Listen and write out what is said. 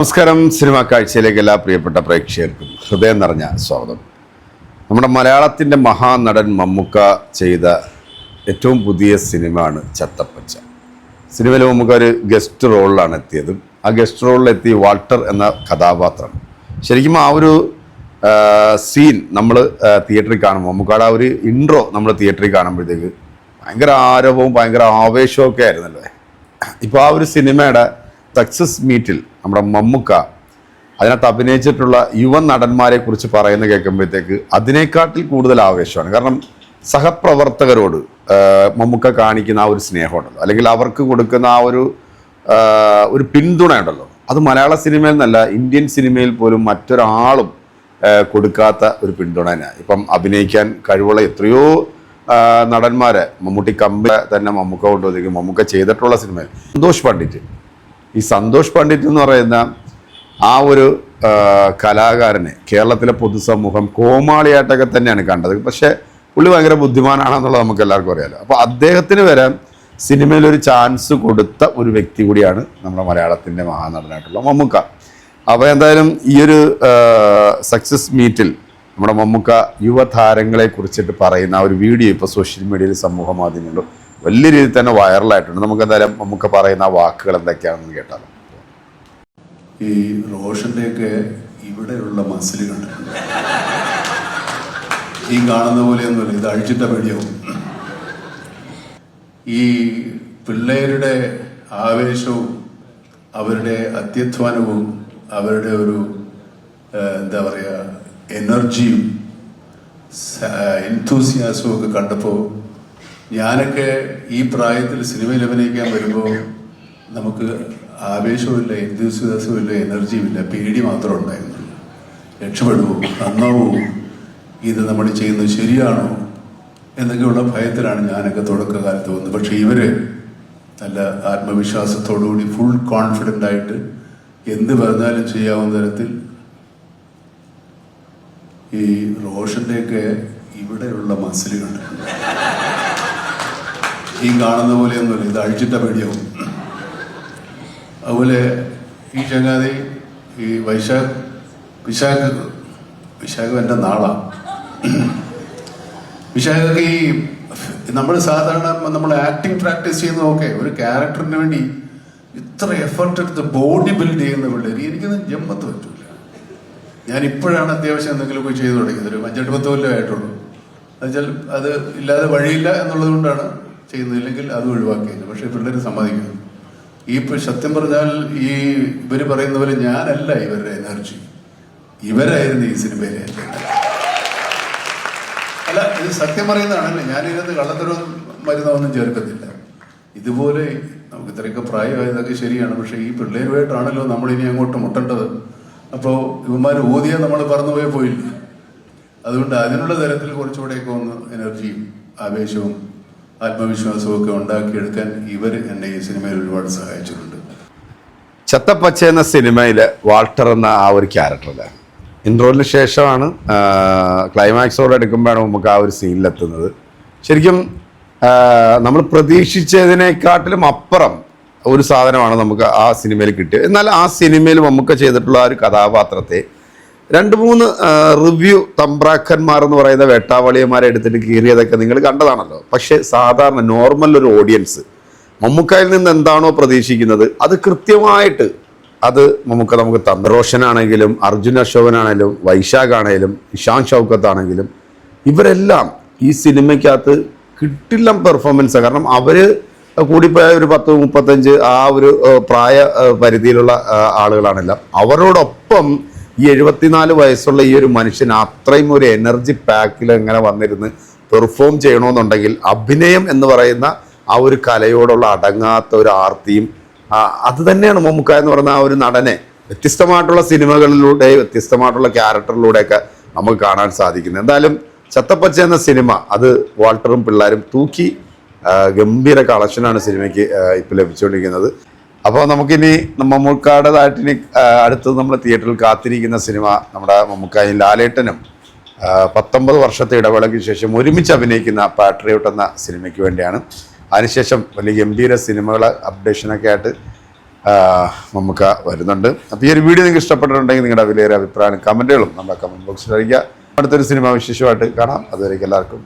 നമസ്കാരം. സിനിമാ കാഴ്ചയിലേക്ക് എല്ലാ പ്രിയപ്പെട്ട പ്രേക്ഷകർക്കും ഹൃദയം നിറഞ്ഞ സ്വാഗതം. നമ്മുടെ മലയാളത്തിന്റെ മഹാനടൻ മമ്മുക്ക ചെയ്ത ഏറ്റവും പുതിയ സിനിമയാണ് ചത്തപ്പച്ച. സിനിമയിൽ മമ്മുക്ക ഒരു ഗസ്റ്റ് റോളിലാണ് എത്തിയത് ആ ഗസ്റ്റ് റോളിലെത്തി വാൾട്ടർ എന്ന കഥാപാത്രം. ശരിക്കും ആ ഒരു സീൻ നമ്മൾ തിയേറ്ററിൽ കാണുമ്പോൾ മമ്മുക്കയുടെ ആ ഒരു ഇൻട്രോ നമ്മൾ തിയേറ്ററിൽ കാണുമ്പോഴത്തേക്ക് ഭയങ്കര ആരവവും ഭയങ്കര ആവേശവും ഒക്കെ ആയിരുന്നല്ലേ. ഇപ്പോൾ ആ ഒരു സിനിമയുടെ സക്സസ് മീറ്റിൽ നമ്മുടെ മമ്മുക്ക അതിനകത്ത് അഭിനയിച്ചിട്ടുള്ള യുവ നടന്മാരെ കുറിച്ച് പറയുന്ന കേൾക്കുമ്പോഴത്തേക്ക് അതിനേക്കാട്ടിൽ കൂടുതൽ ആവേശമാണ്. കാരണം സഹപ്രവർത്തകരോട് മമ്മുക്ക കാണിക്കുന്ന ആ ഒരു സ്നേഹമുണ്ടല്ലോ. അല്ലെങ്കിൽ അവർക്ക് കൊടുക്കുന്ന ആ ഒരു ഒരു പിന്തുണ ഉണ്ടല്ലോ അത് മലയാള സിനിമയിൽ നിന്നല്ല ഇന്ത്യൻ സിനിമയിൽ പോലും മറ്റൊരാളും കൊടുക്കാത്ത ഒരു പിന്തുണ തന്നെയാണ്. ഇപ്പം അഭിനയിക്കാൻ കഴിവുള്ള എത്രയോ നടന്മാരെ മമ്മൂട്ടി കമ്പ തന്നെ മമ്മൂക്ക കൊണ്ടുവന്നിരിക്കും മമ്മൂക്ക ചെയ്തിട്ടുള്ള സിനിമയിൽ. സന്തോഷ് പണ്ഡിറ്റ്. ഈ സന്തോഷ് പണ്ഡിറ്റ് എന്ന് പറയുന്ന ആ ഒരു കലാകാരനെ കേരളത്തിലെ പൊതുസമൂഹം കോമാളിയായിട്ടൊക്കെ തന്നെയാണ് കണ്ടത്. പക്ഷേ പുള്ളി ഭയങ്കര ബുദ്ധിമാനാണെന്നുള്ളത് നമുക്ക് എല്ലാവർക്കും അറിയാലോ. അപ്പോൾ അദ്ദേഹത്തിന് വരെ സിനിമയിൽ ഒരു ചാൻസ് കൊടുത്ത ഒരു വ്യക്തി കൂടിയാണ് നമ്മുടെ മലയാളത്തിന്റെ മഹാനടനായിട്ടുള്ള മമ്മൂക്ക. അപ്പോൾ എന്തായാലും ഈ ഒരു സക്സസ് മീറ്റിൽ നമ്മുടെ മമ്മൂക്ക യുവതാരങ്ങളെ കുറിച്ചിട്ട് പറയുന്ന ഒരു വീഡിയോ ഇപ്പോൾ സോഷ്യൽ മീഡിയയിൽ സമൂഹ മാധ്യമങ്ങളിലും വലിയ രീതിയിൽ തന്നെ വൈറലായിട്ടുണ്ട്. നമുക്ക് എന്തായാലും നമുക്ക് പറയുന്ന ആ വാക്കുകൾ എന്തൊക്കെയാണെന്ന് കേട്ടാൽ ഈ റോഷന്റെയൊക്കെ ഇവിടെയുള്ള മസിലുകൾ ഈ കാണുന്ന പോലെയൊന്നുമില്ല ഇത് അഴിച്ചിട്ട പേടിയാവും. ഈ പിള്ളേരുടെ ആവേശവും അവരുടെ അത്യധ്വാനവും അവരുടെ ഒരു എന്താ പറയുക എനർജിയും എൻതൂസിയാസവും ഒക്കെ കണ്ടപ്പോൾ ഞാനൊക്കെ ഈ പ്രായത്തിൽ സിനിമയിൽ അഭിനയിക്കാൻ വരുമ്പോൾ നമുക്ക് ആവേശവുമില്ല എൻതൂസിയാസവും എനർജിയുമില്ല പേടി മാത്രം ഉണ്ടായിരുന്നു രക്ഷപ്പെടുവോ നന്നാവോ ഇത് നമ്മൾ ചെയ്യുന്നത് ശരിയാണോ എന്നൊക്കെയുള്ള ഭയത്തിലാണ് ഞാനൊക്കെ തുടക്കകാലത്ത് വന്നത്. പക്ഷെ ഇവർ നല്ല ആത്മവിശ്വാസത്തോടുകൂടി ഫുൾ കോൺഫിഡന്റ് ആയിട്ട് എന്ത് പറഞ്ഞാലും ചെയ്യാവുന്ന തരത്തിൽ ഈ റോഷന്റെയൊക്കെ ഇവിടെയുള്ള മസിലുകൾ. ഈ കാണുന്ന പോലെയൊന്നുമില്ല ഇത് അഴിച്ചിട്ട പേടിയാവും. അതുപോലെ ഈ ചങ്ങാതി ഈ വൈശാഖ് വിശാഖ് വിശാഖ് എന്റെ നാളാ. വിശാഖൊക്കെ ഈ നമ്മൾ സാധാരണ നമ്മൾ ആക്ടിങ് പ്രാക്ടീസ് ചെയ്യുന്ന ചെയ്യുന്നതൊക്കെ ഒരു ക്യാരക്ടറിന് വേണ്ടി ഇത്ര എഫർട്ട് എടുത്ത് ബോഡി ബിൽഡ് ചെയ്യുന്ന പിള്ളേർ എനിക്കൊന്നും ജമ്മത്ത് പറ്റൂല. ഞാൻ ഇപ്പോഴാണ് അത്യാവശ്യം എന്തെങ്കിലുമൊക്കെ ചെയ്തു തുടങ്ങിയത്. ഒരു അഞ്ചെട്ട് പത്ത് കൊല്ലമായിട്ടുള്ളൂ എന്നുവെച്ചാൽ അത് ഇല്ലാതെ വഴിയില്ല എന്നുള്ളത് കൊണ്ടാണ് ചെയ്യുന്നത് ഇല്ലെങ്കിൽ അത് ഒഴിവാക്കിയത് പക്ഷേ പിള്ളേർ സമ്മതിക്കുന്നു. ഈ സത്യം പറഞ്ഞാൽ ഈ ഇവർ പറയുന്ന പോലെ ഞാനല്ല ഇവരുടെ എനർജി. ഇവരായിരുന്നു ഈ സിനിമയിലെ. അല്ല ഇത് സത്യം പറയുന്നതാണല്ലേ? ഞാൻ ഇതിനകത്ത് കള്ളത്തരവും മരുന്നൊന്നും ചേർക്കത്തില്ല. ഇതുപോലെ നമുക്ക് ഇത്രയൊക്കെ പ്രായമായതൊക്കെ ശരിയാണ്. പക്ഷെ ഈ പിള്ളേരുമായിട്ടാണല്ലോ നമ്മൾ ഇനി അങ്ങോട്ട് മുട്ടേണ്ടത്. അപ്പോൾ ഇവന്മാർ ഊതിയ നമ്മൾ പറന്നുപോയി പോയില്ല? അതുകൊണ്ട് അതിനുള്ള തരത്തിൽ കുറച്ചുകൂടെയൊക്കെ ഒന്ന് എനർജിയും ആവേശവും ആത്മവിശ്വാസവും ഒക്കെ ഉണ്ടാക്കിയെടുക്കാൻ ഇവർ എന്നെ ഈ സിനിമയിൽ ഒരുപാട് സഹായിച്ചിട്ടുണ്ട്. ചത്തപ്പച്ച എന്ന സിനിമയിൽ വാൾട്ടർ എന്ന ആ ഒരു ക്യാരക്ടറിൽ. ഇൻട്രോലിന് ശേഷമാണ് ക്ലൈമാക്സോടെ എടുക്കുമ്പോഴാണ് നമുക്ക് ആ ഒരു സീനിലെത്തുന്നത്. ശരിക്കും നമ്മൾ പ്രതീക്ഷിച്ചതിനെക്കാട്ടിലും അപ്പുറം ഒരു സാധനമാണ് നമുക്ക് ആ സിനിമയിൽ കിട്ടിയത്. എന്നാൽ ആ സിനിമയിൽ നമുക്ക് ചെയ്തിട്ടുള്ള ആ ഒരു കഥാപാത്രത്തെ രണ്ട് മൂന്ന് റിവ്യൂ തമ്പ്രാക്കന്മാർ എന്ന് പറയുന്ന വേട്ടാവളിയന്മാരെ എടുത്തിട്ട് കീറിയതൊക്കെ നിങ്ങൾ കണ്ടതാണല്ലോ. പക്ഷേ സാധാരണ നോർമൽ ഒരു ഓഡിയൻസ് മമ്മൂക്കയിൽ നിന്ന് എന്താണോ പ്രതീക്ഷിക്കുന്നത് അത് കൃത്യമായിട്ട് അത് നമുക്ക് നമുക്ക് തന്നു. റോഷനാണെങ്കിലും അർജുൻ അശോകനാണെങ്കിലും വൈശാഖ് ആണെങ്കിലും ഇഷാൻ ഷൗക്കത്ത് ആണെങ്കിലും ഇവരെല്ലാം ഈ സിനിമയ്ക്കകത്ത് കിട്ടില്ല പെർഫോമൻസ് കാരണം അവർ കൂടിപ്പോയ ഒരു പത്ത് മുപ്പത്തഞ്ച് ആ ഒരു പ്രായ പരിധിയിലുള്ള ആളുകളാണെല്ലാം. അവരോടൊപ്പം ഈ എഴുപത്തിനാല് വയസ്സുള്ള ഈ ഒരു മനുഷ്യൻ അത്രയും ഒരു എനർജി പാക്കിൽ ഇങ്ങനെ വന്നിരുന്ന് പെർഫോം ചെയ്യണമെന്നുണ്ടെങ്കിൽ അഭിനയം എന്ന് പറയുന്ന ആ ഒരു കലയോടുള്ള അടങ്ങാത്ത ഒരു ആർത്തിയും അത് തന്നെയാണ് മമ്മുക്ക എന്ന് പറയുന്ന ആ ഒരു നടനെ. വ്യത്യസ്തമായിട്ടുള്ള സിനിമകളിലൂടെ വ്യത്യസ്തമായിട്ടുള്ള ക്യാരക്ടറിലൂടെയൊക്കെ നമുക്ക് കാണാൻ സാധിക്കുന്നത് എന്തായാലും ചത്തപ്പച്ച എന്ന സിനിമ അത് വാൾട്ടറും പിള്ളേരും തൂക്കി ഗംഭീര കളക്ഷനാണ് സിനിമയ്ക്ക് ഇപ്പോൾ ലഭിച്ചുകൊണ്ടിരിക്കുന്നത്. അപ്പോൾ നമുക്കിനി മമ്മൂക്കാടേതായിട്ടിനി അടുത്ത് നമ്മൾ തിയേറ്ററിൽ കാത്തിരിക്കുന്ന സിനിമ നമ്മുടെ മമ്മൂക്കായും ലാലേട്ടനും പത്തൊമ്പത് വർഷത്തെ ഇടവേളയ്ക്ക് ശേഷം ഒരുമിച്ച് അഭിനയിക്കുന്ന പാട്രിയോട്ട് എന്ന സിനിമയ്ക്ക് വേണ്ടിയാണ്. അതിനുശേഷം വലിയ ഗംഭീര സിനിമകൾ അപ്ഡേഷനൊക്കെ ആയിട്ട് മമ്മൂക്ക വരുന്നുണ്ട്. അപ്പോൾ ഈ ഒരു വീഡിയോ നിങ്ങൾക്ക് ഇഷ്ടപ്പെട്ടിട്ടുണ്ടെങ്കിൽ നിങ്ങളുടെ വിലയേറെ അഭിപ്രായം കമന്റുകളും നമ്മുടെ കമന്റ് ബോക്സിൽ അറിയിക്കുക. അടുത്തൊരു സിനിമ വിശേഷമായിട്ട് കാണാം. അതുവരേക്കും എല്ലാവർക്കും